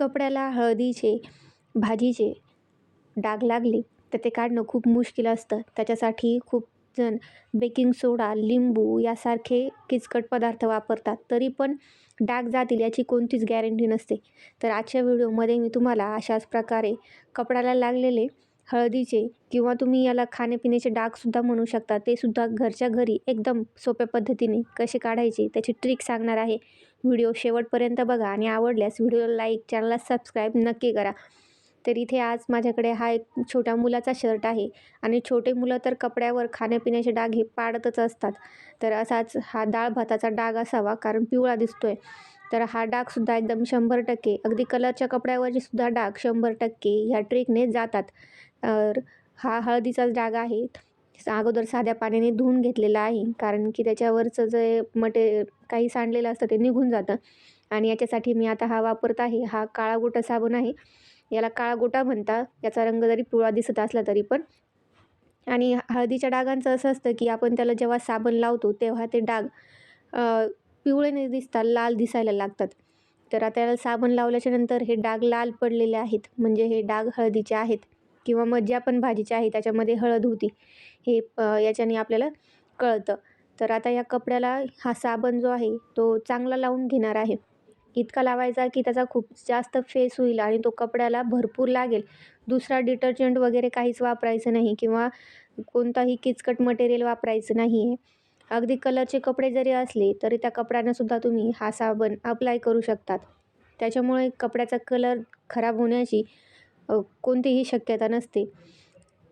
कपड्याला हळदीचे भाजीचे डाग लागले तर ते काढणं खूप मुश्किल असतं. त्याच्यासाठी खूप जण बेकिंग सोडा लिंबू यासारखे किचकट पदार्थ वापरतात. तरी पण डाग जातील याची कोणतीच गॅरंटी नसते. तर आजच्या व्हिडिओमध्ये मी तुम्हाला अशाच प्रकारे कपड्याला लागलेले हळदीचे किंवा तुम्ही याला खाण्यापिण्याचे डागसुद्धा म्हणू शकता. ते सुद्धा घरच्या घरी एकदम सोप्या पद्धतीने कसे काढायचे त्याची ट्रिक सांगणार आहे. व्हिडिओ शेवटपर्यंत बघा आणि आवडल्यास व्हिडिओला लाईक चॅनलला सबस्क्राईब नक्की करा. तर इथे आज माझ्याकडे हा एक छोट्या मुलाचा शर्ट आहे आणि छोटे मुलं तर कपड्यावर खाण्यापिण्याचे डाग हे पाडतच असतात. तर असाच हा डाळ भाताचा डाग असावा कारण पिवळा दिसतोय. तर हा डागसुद्धा एकदम शंभर टक्के अगदी कलरच्या कपड्यावरचे सुद्धा डाग शंभर टक्के ह्या ट्रिकने जातात. तर हा हळदीचाच डाग आहे. अगोदर साध्या पाण्याने धुवून घेतलेला आहे. कारण की त्याच्यावरचं जे मटे काही सांडलेलं असतं ते निघून जातं. आणि याच्यासाठी मी आता हा वापरत आहे. हा काळा गोटा साबण आहे. याला काळा गोटा म्हणतात. याचा रंग जरी पिवळा दिसत असला तरी पण. आणि हळदीच्या डागांचं असं असतं की आपण त्याला जेव्हा साबण लावतो तेव्हा ते डाग पिवळे नाही दिसतात लाल दिसायला लागतात. तर आता याला साबण लावल्याच्यानंतर हे डाग लाल पडलेले आहेत. म्हणजे हे डाग हळदीचे आहेत. किंवा मग ज्या पण भाजीच्या आहे त्याच्यामध्ये हळद होती हे याच्याने आपल्याला कळतं. तर आता या कपड्याला हा साबण जो आहे तो चांगला लावून घेणार आहे. इतका लावायचा की त्याचा खूप जास्त फेस होईल आणि तो कपड्याला भरपूर लागेल. दुसरा डिटर्जंट वगैरे काहीच वापरायचं नाही किंवा कोणताही किचकट मटेरियल वापरायचं नाही आहे अगदी कलरचे कपडे जरी असले तरी त्या कपड्यांनासुद्धा तुम्ही हा साबण अप्लाय करू शकतात. त्याच्यामुळे कपड्याचा कलर खराब होण्याची कोणतीही शक्यता नसते.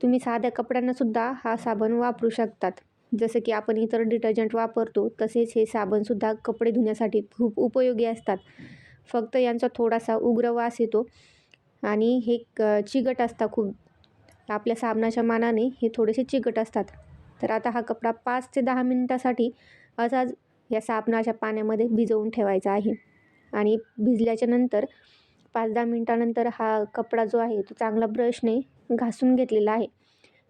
तुम्ही साध्या कपड्यांनासुद्धा हा साबण वापरू शकतात. जसं की आपण इतर डिटर्जंट वापरतो तसेच हे साबणसुद्धा कपडे धुण्यासाठी खूप उपयोगी असतात. फक्त यांचा थोडासा उग्र वास येतो आणि हे क चिकट असतात खूप. आपल्या साबणाच्या मानाने हे थोडेसे चिकट असतात. तर आता हा कपडा पाच ते दहा मिनटासाठी असाच या साबणाच्या पाण्यामध्ये भिजवून ठेवायचा आहे. आणि भिजल्याच्या नंतर पाच दहा मिनटानंतर हा कपडा जो आहे तो चांगला ब्रशने घासून घेतलेला आहे.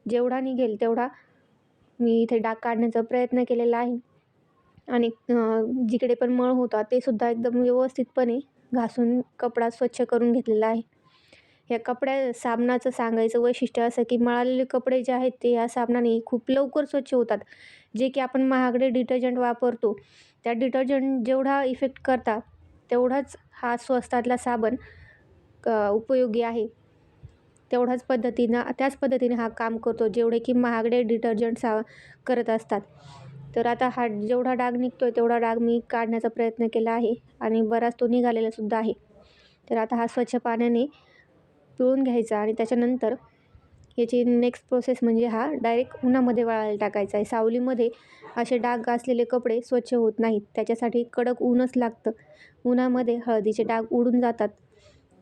जेवढा निघेल तेवढा मी इथे डाग काढण्याचा प्रयत्न केलेला आहे. आणि जिकडे पण मळ होता ते सुद्धा एकदम व्यवस्थितपणे घासून कपडा स्वच्छ करून घेतलेला आहे. या कपड्या साबणाचं सांगायचं वैशिष्ट्य असं की मळालेले कपडे जे आहेत ते या साबणाने खूप लवकर स्वच्छ होतात. जे की आपण महागडे डिटर्जंट वापरतो. त्या डिटर्जंट जेवढा इफेक्ट करता तेवढाच हा स्वस्तातला साबण उपयोगी आहे. तेवढ्याच पद्धतीनं त्याच पद्धतीने हा काम करतो जेवढे की महागडे डिटर्जंट सा करत असतात. तर आता हा जेवढा डाग निघतो आहे तेवढा डाग मी काढण्याचा प्रयत्न केला आहे आणि बराच तो निघालेला सुद्धा आहे. तर आता हा स्वच्छ पाण्याने पिळून घ्यायचा आणि त्याच्यानंतर याची नेक्स्ट प्रोसेस म्हणजे हा डायरेक्ट उन्हामध्ये वाळायला टाकायचा आहे. सावलीमध्ये असे डाग असलेले कपडे स्वच्छ होत नाहीत. त्याच्यासाठी कडक ऊनच लागतं. उन्हामध्ये हळदीचे डाग उडून जातात.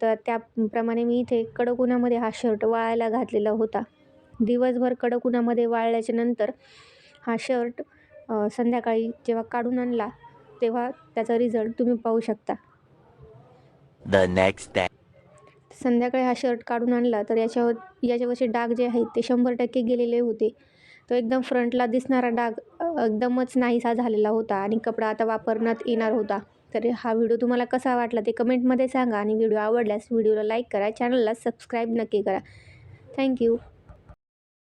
तर त्याप्रमाणे मी इथे कडक उन्हामध्ये हा शर्ट वाळायला घातलेला होता. दिवसभर कडक उन्हामध्ये वाळल्याच्या नंतर हा शर्ट संध्याकाळी जेव्हा काढून आणला तेव्हा त्याचा रिझल्ट तुम्ही पाहू शकता. The next. संध्याकाळी हा शर्ट काढून आणला तर याच्यावर याच्यावरचे डाग जे आहेत ते शंभर टक्के गेलेले होते. तो एकदम फ्रंटला दिसणारा डाग एकदमच नाहीसा झालेला होता आणि कपडा आता वापरण्यात येणार होता. तर हा व्हिडिओ तुम्हाला कसा वाटला ते कमेंटमध्ये सांगा आणि व्हिडिओ आवडल्यास व्हिडिओला लाईक करा चॅनलला सबस्क्राईब नक्की करा. थँक्यू.